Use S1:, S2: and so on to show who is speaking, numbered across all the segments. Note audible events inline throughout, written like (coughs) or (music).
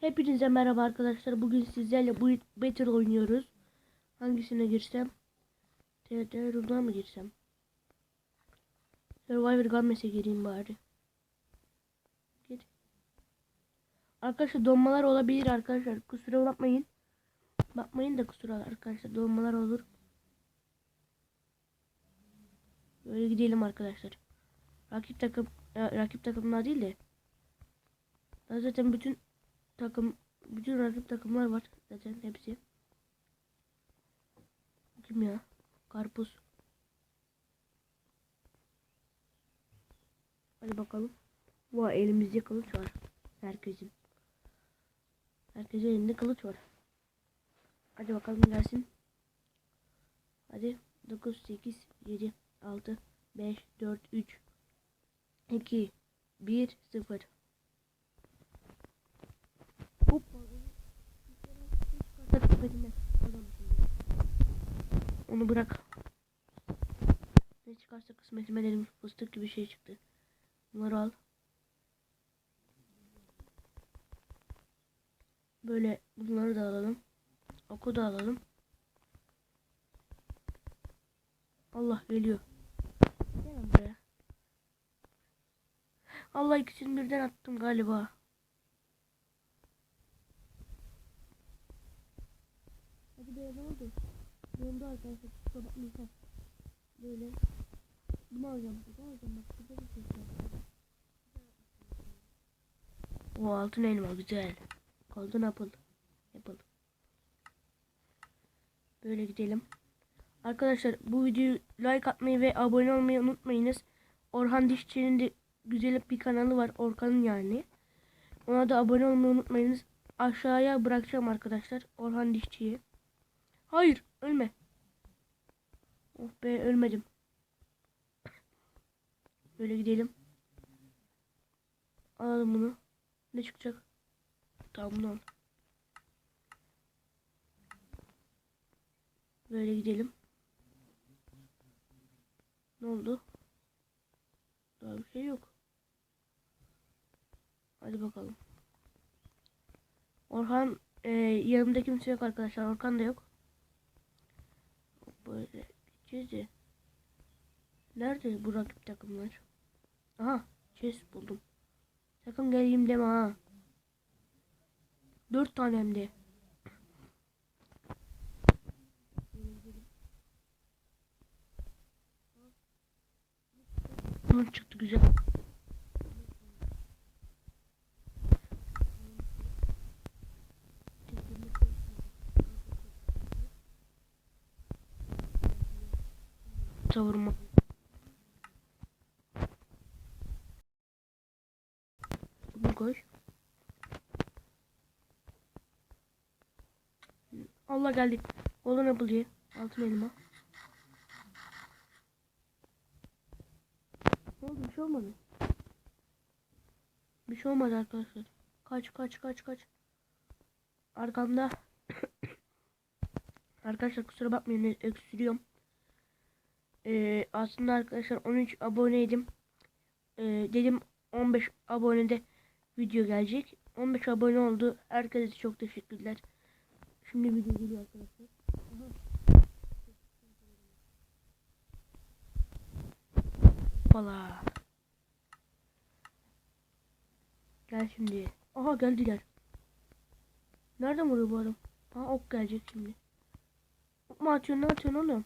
S1: Hepinize merhaba arkadaşlar. Bugün sizlerle bu Battle oynuyoruz. Hangisine girsem? TRT Rule'dan mı girsem? Survivor Gunmess'e gireyim bari. Gir. Arkadaşlar donmalar olabilir arkadaşlar. Kusura bakmayın. Bakmayın da kusura arkadaşlar. Donmalar olur. Böyle gidelim arkadaşlar. Rakip takım ya, rakip takımlar değil de zaten bütün takım bütün rakip takımlar var zaten hepsi. Kim ya? Karpuz. Hadi bakalım. Vay elimizde kılıç var. Herkesin. Herkesin elinde kılıç var. Hadi bakalım gelsin. Hadi 9 8 7 6 5 4 3 2 1 0 Hoppa. Onu bırak. Ne çıkarsa kısmetime dedim fıstık gibi şey çıktı. Bunları al. Böyle bunları da alalım. Oku da alalım. Allah geliyor. Gel buraya. Allah ikisini birden attım galiba. Be ne oldu? Yolda arkadaşlar kusura bakmayın. Böyle. Bunu alacağım. Bunu alacağım. Bak burada bir şey var. O altın elma güzel. Golden apple. Apple. Böyle gidelim. Arkadaşlar bu videoyu like atmayı ve abone olmayı unutmayınız. Orhan Dişçi'nin de güzel bir kanalı var. Orkan'ın yani. Ona da abone olmayı unutmayınız. Aşağıya bırakacağım arkadaşlar. Orhan Dişçi'yi. Hayır ölme. Oh be ölmedim. Böyle gidelim. Alalım bunu. Ne çıkacak? Tamam bunu al. Böyle gidelim. Ne oldu? Daha bir şey yok. Hadi bakalım. Orhan e, yanımda kimse yok arkadaşlar. Orhan da yok. Böyle gideceğiz de. Nerede bu rakip takımlar? Aha chest buldum. Sakın geleyim deme ha. Dört tane hem de. Bunun çıktı güzel. Savurma. Bunu koy. Allah geldi. Golden apple ye. Altın elma. Ne oldu? Bir şey olmadı. Bir şey olmadı arkadaşlar. Kaç kaç kaç kaç. Arkamda. (coughs) arkadaşlar kusura bakmayın öksürüyorum. Ee, aslında arkadaşlar 13 aboneydim. Ee, dedim 15 abonede video gelecek. 15 abone oldu. Herkese çok teşekkürler. Şimdi video geliyor arkadaşlar. Hoppala. Gel şimdi. Aha geldiler. Nereden vuruyor bu adam? Aha ok gelecek şimdi. Ok mu atıyorsun ne atıyorsun oğlum?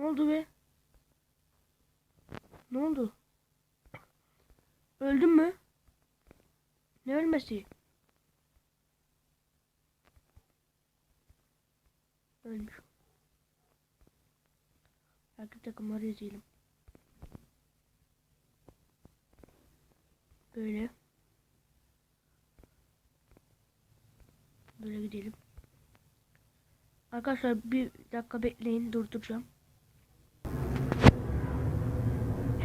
S1: Ne oldu be? Ne oldu? Öldün mü? Ne ölmesi? Ölmüş. Rakip takımları izleyelim. Böyle. Böyle gidelim. Arkadaşlar bir dakika bekleyin durduracağım.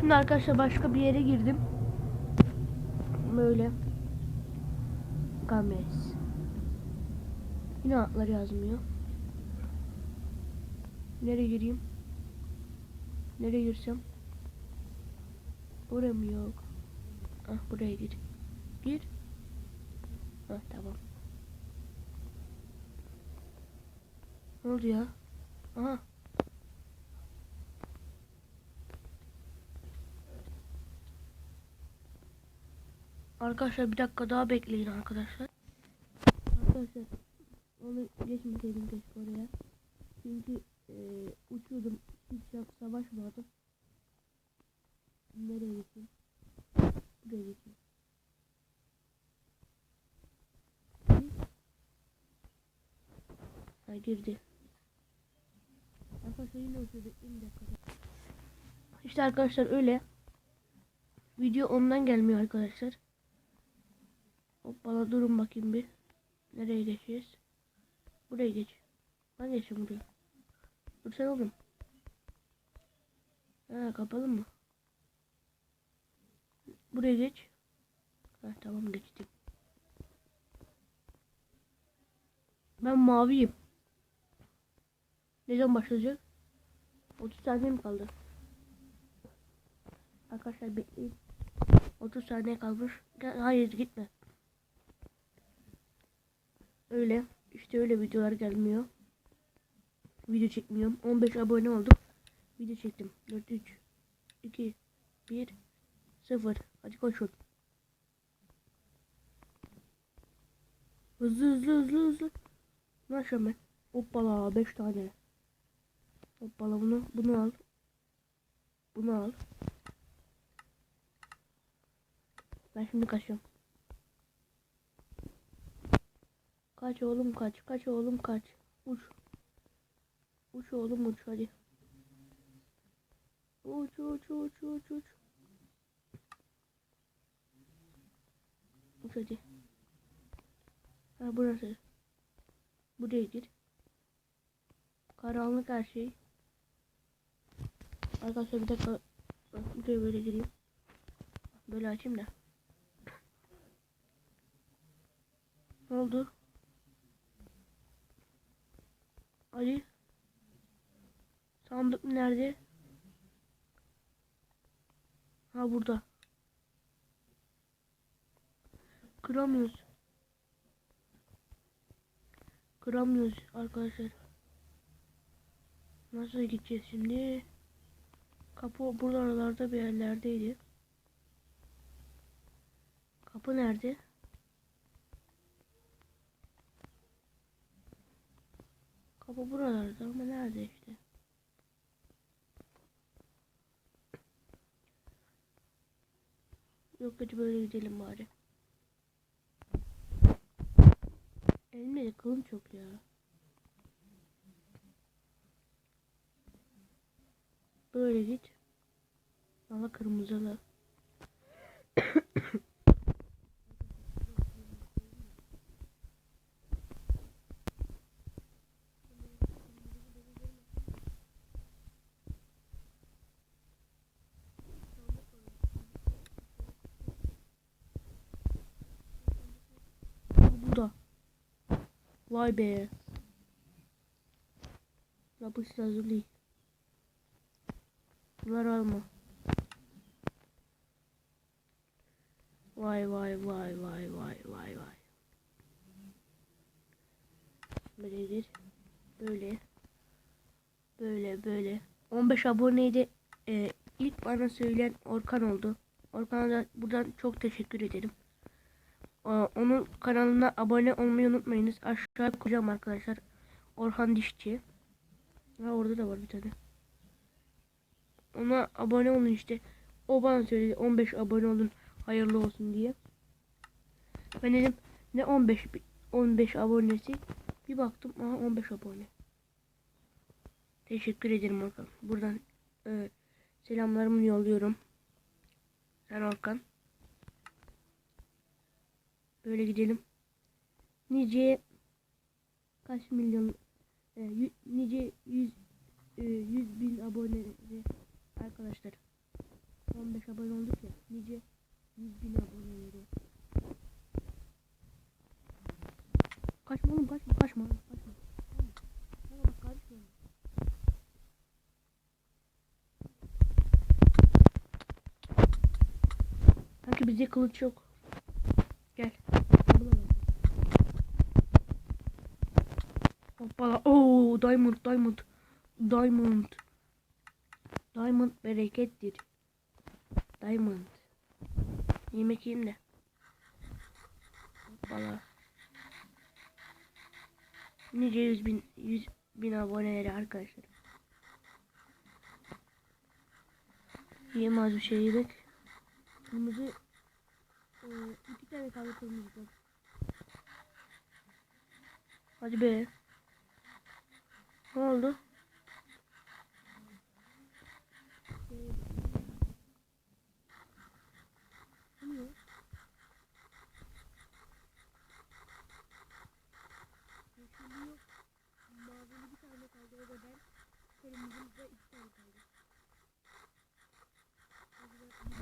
S1: Şimdi arkadaşlar başka bir yere girdim. Böyle. Games. Yine adları yazmıyor. Nereye gireyim? Nereye girsem? Oraya mı yok? Ah buraya gir. Gir. Ah tamam. Ne oldu ya? Aha. Arkadaşlar bir dakika daha bekleyin arkadaşlar. Arkadaşlar onu geçmeseydim keşke oraya. Çünkü e, uçuyordum. Hiç yok, savaşmadım. Nereye geçeyim? Buraya geçeyim. Ha girdi. Arkadaşlar yine uçuyordu. İşte arkadaşlar öyle. Video ondan gelmiyor arkadaşlar. Hoppala durun bakayım bir. Nereye geçeceğiz? Buraya geç. Ben geçeyim buraya. Dur sen oğlum. Ha kapalı mı? Buraya geç. Ha tamam geçtim. Ben maviyim. Ne zaman başlayacak? 30 saniye mi kaldı? Arkadaşlar bekleyin. 30 saniye kalmış. Hayır gitme. Öyle. İşte öyle videolar gelmiyor. Video çekmiyorum. 15 abone oldum. Video çektim. 4 3 2 1 0. Hadi koşun. Hızlı hızlı hızlı hızlı. Ne yapacağım ben? Hoppala 5 tane. Hoppala bunu bunu al. Bunu al. Ben şimdi kaçıyorum. Kaç oğlum kaç. Kaç oğlum kaç. Uç. Uç oğlum uç hadi. Uç uç uç uç uç. Uç hadi. Ha burası. Buraya gir. Karanlık her şey. Arkadaşlar bir dakika. Buraya böyle gireyim. Böyle açayım da. Ne oldu? Ali. Sandık nerede? Ha burada. Kıramıyoruz. Kıramıyoruz arkadaşlar. Nasıl gideceğiz şimdi? Kapı buralarda bir yerlerdeydi. Kapı nerede? Kapı buralarda ama nerede işte? Yok hadi böyle gidelim bari. Elimde de kılım çok ya. Böyle git. Ama kırmızılı. Bu da. Vay be. Lapis lazuli. Bunları alma. Vay vay vay vay vay vay vay. Böyledir. Böyle. Böyle böyle. 15 aboneydi. Ee, ilk bana söyleyen Orkan oldu. Orkan'a da buradan çok teşekkür ederim. Ee, Onun kanalına abone olmayı unutmayınız. Aşağı koyacağım arkadaşlar. Orhan Dişçi. Ha orada da var bir tane. Ona abone olun işte. O bana söyledi 15 abone olun hayırlı olsun diye. Ben dedim ne 15 bi- 15 abonesi. Bir baktım aha 15 abone. Teşekkür ederim Orkan. Buradan e, selamlarımı yolluyorum. Sen Orkan. Böyle gidelim. Nice kaç milyon e, yü- nice 100 e, 100 bin abone arkadaşlar. 15 abone olduk ya. Nice 100 bin aboneleri. Kaçma oğlum kaçma kaçma kaçma. Tamam. Karışma. Sanki bizde kılıç yok. Gel. Hoppala. Oo, diamond, diamond. Diamond. Diamond berekettir. Diamond. Yemek yiyeyim de. Hoppala. Nice yüz bin, yüz bin aboneleri arkadaşlar. Yiyeyim az bir şey yedik. Kırmızı e, iki tane kaldı kırmızı. Hadi be. Ne oldu?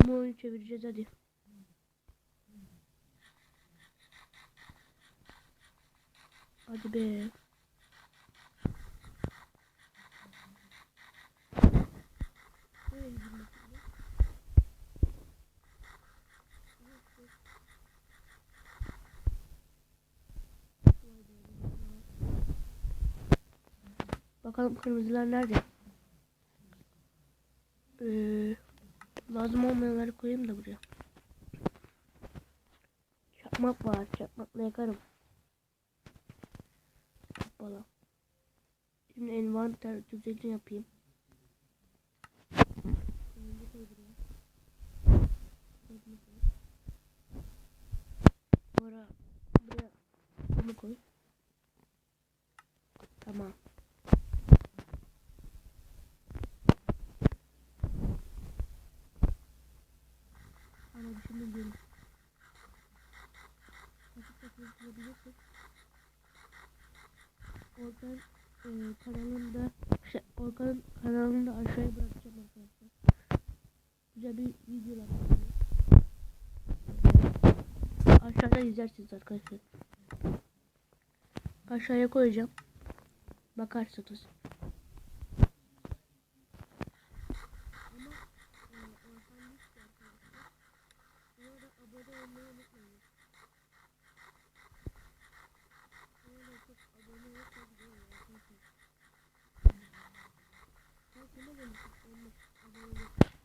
S1: Bu oyunu çevireceğiz. Hadi be. Bakalım kırmızılar nerede? Ee, lazım olmayanları koyayım da buraya. Çakmak var. Çakmakla yakarım. Hoppala. Şimdi envanter düzeni yapayım. Sonra buraya bunu koy. Tamam. Ana bir şey diyorum. Nasıl takılabilirsek Orkan e, kanalında şey, Orkan'ın kanalını da aşağıya bırakacağım arkadaşlar. Güzel bir videolar var. E, aşağıda izlersiniz arkadaşlar. Aşağıya koyacağım. Bakarsınız.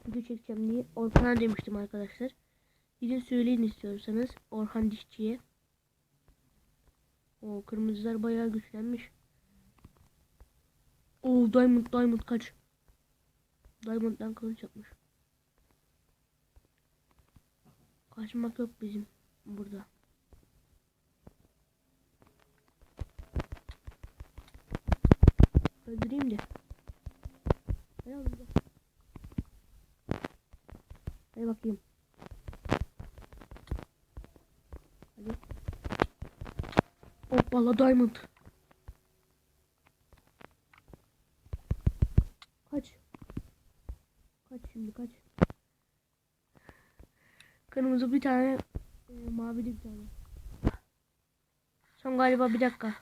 S1: Video çekeceğim diye Orhan'a demiştim arkadaşlar. Gidin söyleyin istiyorsanız Orhan Dişçi'ye. O kırmızılar bayağı güçlenmiş. Oo Diamond Diamond kaç. Diamond'dan kılıç yapmış. Kaçmak yok bizim burada. Öldüreyim de. Oğlum gel. Hadi bakayım. Hadi. Hoppala diamond. Kaç. Kaç şimdi kaç. Kırmızı bir tane, e, mavi bir tane. Son galiba bir dakika.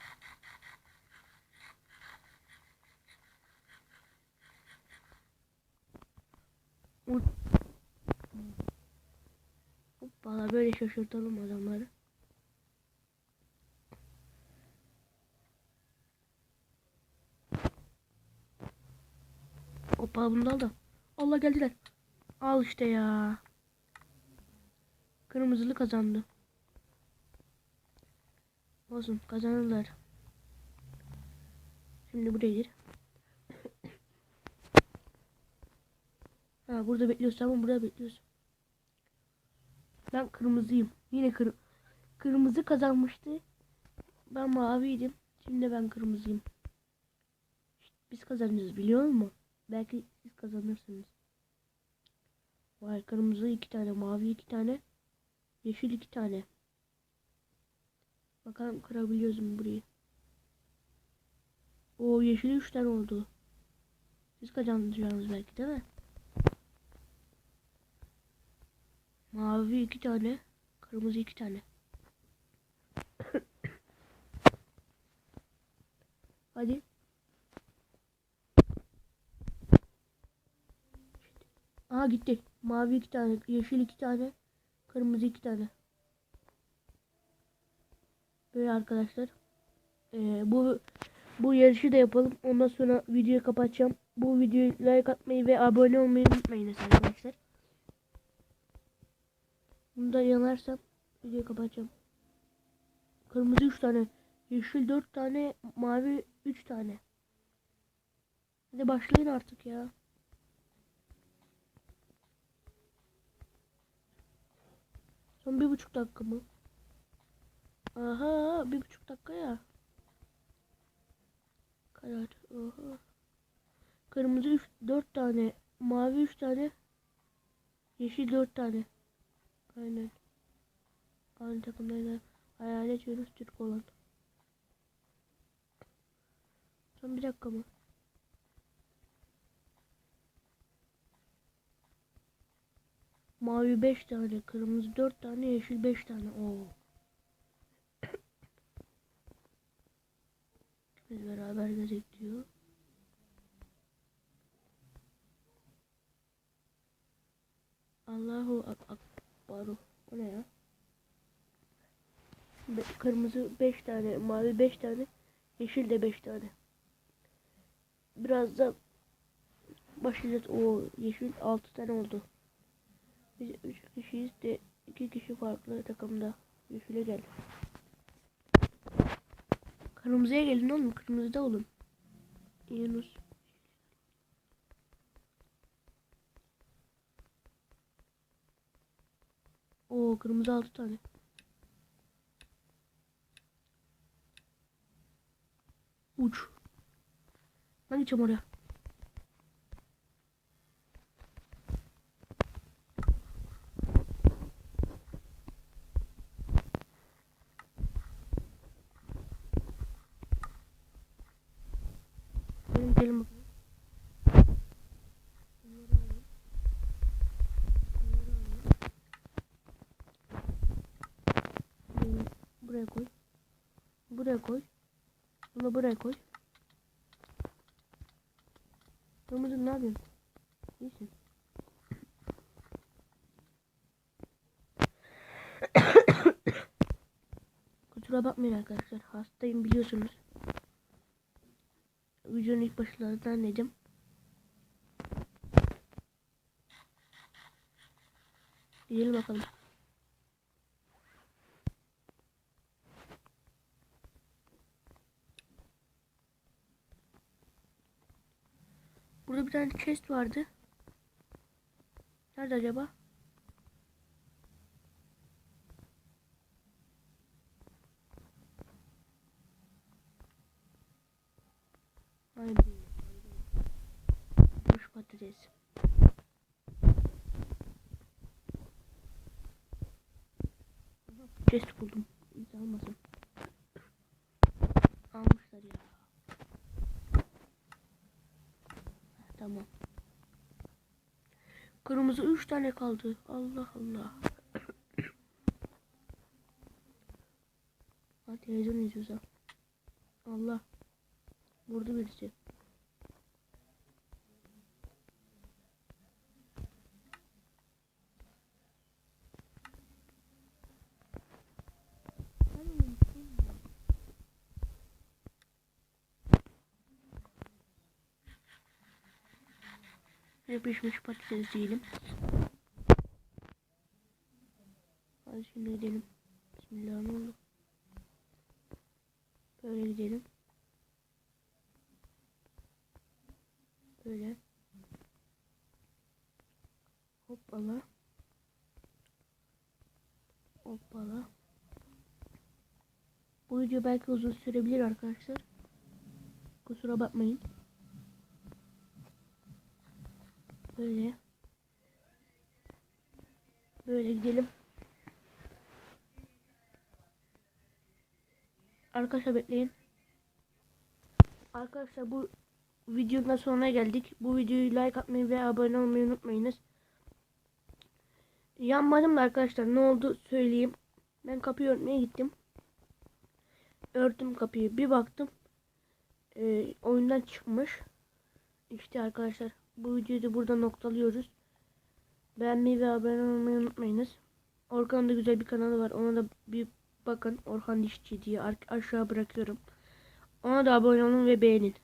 S1: Hoppala böyle şaşırtalım adamları. Hoppala bunu da al da. Allah geldiler. Al işte ya. Kırmızılı kazandı. Olsun kazanırlar. Şimdi buraya gir. (coughs) ha burada bekliyorsun ama burada bekliyorsun. Ben kırmızıyım. Yine kır kırmızı kazanmıştı. Ben maviydim. Şimdi ben kırmızıyım. Biz kazanacağız biliyor musun? Belki siz kazanırsınız. Vay kırmızı iki tane, mavi iki tane, yeşil iki tane. Bakalım kırabiliyoruz mu burayı? O yeşil üç tane oldu. Siz kazanacaksınız belki değil mi? Mavi iki tane, kırmızı iki tane. (coughs) Hadi. Aha gitti. Mavi iki tane, yeşil iki tane, Kırmızı iki tane. Böyle arkadaşlar. Ee, bu bu yarışı da yapalım. Ondan sonra videoyu kapatacağım. Bu videoyu like atmayı ve abone olmayı unutmayınız arkadaşlar. Bunu da yanarsam videoyu kapatacağım. Kırmızı 3 tane. Yeşil 4 tane. Mavi 3 tane. Hadi başlayın artık ya. Son bir buçuk dakika mı? Aha bir buçuk dakika ya. Karar. Oha. Kırmızı üç, dört tane. Mavi üç tane. Yeşil dört tane. Aynen. Aynı takımdaydı. Hayalet Yunus Türk olan. Son bir dakika mı? Mavi 5 tane, kırmızı 4 tane, yeşil 5 tane. Oo. Biz beraber gezek diyor. Allahu ak akbaru. O ne ya? Be kırmızı 5 tane, mavi 5 tane, yeşil de 5 tane. Biraz da başlayacağız. O yeşil 6 tane oldu. Biz 3 kişiyiz de 2 kişi farklı takımda. Yeşile gel. Kırmızıya gelin oğlum. Kırmızıda olun. Yunus. Oo kırmızı 6 tane. Uç. Ben gideceğim oraya. Gelin gidelim bakalım. Bunları alayım. Bunları alayım. Bunu Buraya koy. Buraya koy. Bunu buraya koy. Kırmızı ne yapıyorsun? İyisin. (coughs) Kusura bakmayın arkadaşlar. Hastayım biliyorsunuz. Videonun ilk başlarından dedim. Gidelim bakalım. Burada bir tane chest vardı. Nerede acaba? Aynen. Boş patates. Chest buldum. Hiç almasın. Almışlar ya. Tamam. Kırmızı 3 tane kaldı. Allah Allah. Ha televizyon izliyorsa. Allah. Vurdu birisi. Yapışmış patates yiyelim. Hadi şimdi gidelim. Bismillahirrahmanirrahim. Böyle gidelim. Böyle. Hoppala. Hoppala. Bu video belki uzun sürebilir arkadaşlar. Kusura bakmayın. Böyle. Böyle gidelim. Arkadaşlar bekleyin. Arkadaşlar bu videonun sonuna geldik. Bu videoyu like atmayı ve abone olmayı unutmayınız. Yanmadım da arkadaşlar ne oldu söyleyeyim. Ben kapıyı örtmeye gittim. Örtüm kapıyı bir baktım. E, oyundan çıkmış. İşte arkadaşlar bu videoyu da burada noktalıyoruz. Beğenmeyi ve abone olmayı unutmayınız. Orkan'ın da güzel bir kanalı var. Ona da bir bakın. Orhan Dişçi diye aşağı bırakıyorum. Ona da abone olun ve beğenin.